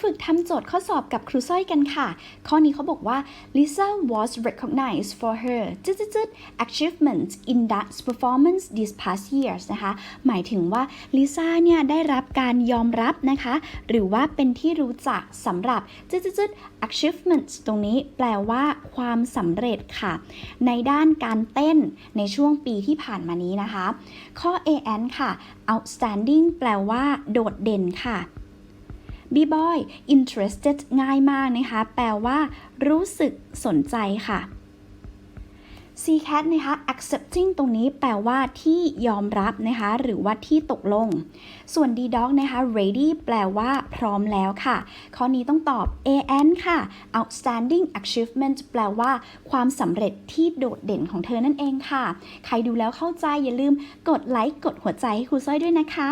ฝึกทำโจทย์ข้อสอบกับครูสร้อยกันค่ะ ข้อนี้เขาบอกว่า Lisa was recognized for her จุดจุด achievements in dance performance these past years นะคะ หมายถึงว่าลิซ่าเนี่ยได้รับการยอมรับนะคะ หรือว่าเป็นที่รู้จักสำหรับจุดจุด achievements ตรงนี้แปลว่าความสำเร็จค่ะ ในด้านการเต้นในช่วงปีที่ผ่านมานี้นะคะ ข้อ AN ค่ะ outstanding แปลว่า โดดเด่นค่ะ B-boy interested ง่ายมากนะคะ แปลว่ารู้สึกสนใจค่ะ C-cat นะคะ accepting ตรงนี้แปลว่าที่ยอมรับนะคะ หรือว่าที่ตกลง ส่วน D-dog นะคะ ready แปลว่าพร้อมแล้วค่ะ ข้อนี้ต้องตอบ AN ค่ะ outstanding achievement แปลว่า ความสำเร็จที่โดดเด่นของเธอนั่นเองค่ะ ใครดูแล้วเข้าใจอย่าลืมกดไลค์กดหัวใจให้ครูสร้อยด้วยนะคะ